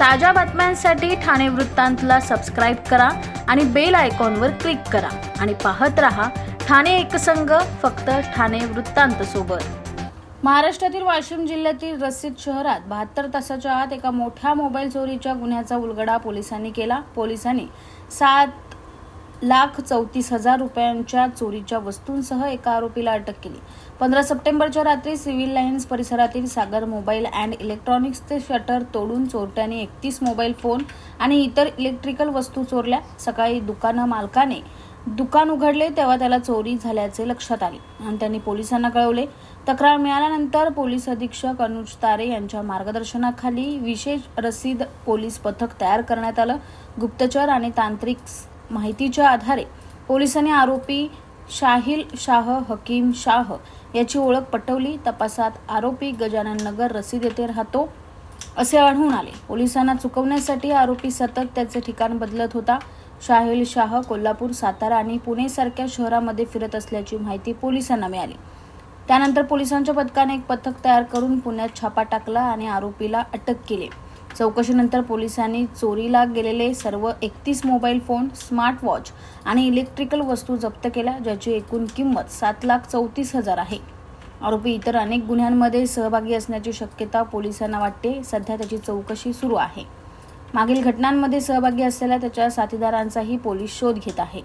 ताज्या बातम्यांसाठी ठाणे वृत्तांतला सबस्क्राईब करा आणि बेल आयकॉनवर क्लिक करा. आणि पाहत रहा ठाणे एकसंघ फक्त ठाणे वृत्तांत सोबत. महाराष्ट्रातील वाशिम जिल्ह्यातील रसीद शहरात बहात्तर तासाच्या आत एका मोठ्या मोबाईल चोरीच्या गुन्ह्याचा उलगडा पोलिसांनी केला. पोलिसांनी सात लाख चौतीस हजार रुपयांच्या चोरीच्या वस्तूंसह एका आरोपीला अटक केली. पंधरा सप्टेंबरच्या रात्री सिव्हिल लाईन्स परिसरातील सागर मोबाईल अँड इलेक्ट्रॉनिक्सचे शटर तोडून चोरट्याने एकतीस मोबाईल फोन आणि इतर इलेक्ट्रिकल वस्तू चोरल्या. सकाळी दुकानं मालकाने दुकान उघडले तेव्हा त्याला चोरी झाल्याचे लक्षात आले आणि त्यांनी पोलिसांना कळवले. तक्रार मिळाल्यानंतर पोलीस अधीक्षक अनुज तारे यांच्या मार्गदर्शनाखाली विशेष रसीद पोलीस पथक तयार करण्यात आलं. गुप्तचर आणि तांत्रिक माहितीच्या आधारे पोलिसांनी आरोपी शाहिल शाह हकीम शाह याची ओळख पटवली. तपासात आरोपी गजानन नगर रसीद येथे राहतो असे आढळून आले. पोलिसांना चुकवण्यासाठी आरोपी सतत त्याचे ठिकाण बदलत होता. शाहिल शाह कोल्हापूर सातारा आणि पुणे सारख्या शहरामध्ये फिरत असल्याची माहिती पोलिसांना मिळाली. त्यानंतर पोलिसांच्या पथकाने एक पथक तयार करून पुण्यात छापा टाकला आणि आरोपीला अटक केली. चौकशीनंतर पोलिसांनी चोरीला गेलेले सर्व एकतीस मोबाईल फोन स्मार्ट वॉच आणि इलेक्ट्रिकल वस्तू जप्त केल्या ज्याची एकूण किंमत सात लाख चौतीस हजार आहे. आरोपी इतर अनेक गुन्ह्यांमध्ये सहभागी असण्याची शक्यता पोलिसांना वाटते. सध्या त्याची चौकशी सुरू आहे. मागील घटनांमध्ये सहभागी असलेल्या त्याच्या साथीदारांचाही पोलीस शोध घेत आहे.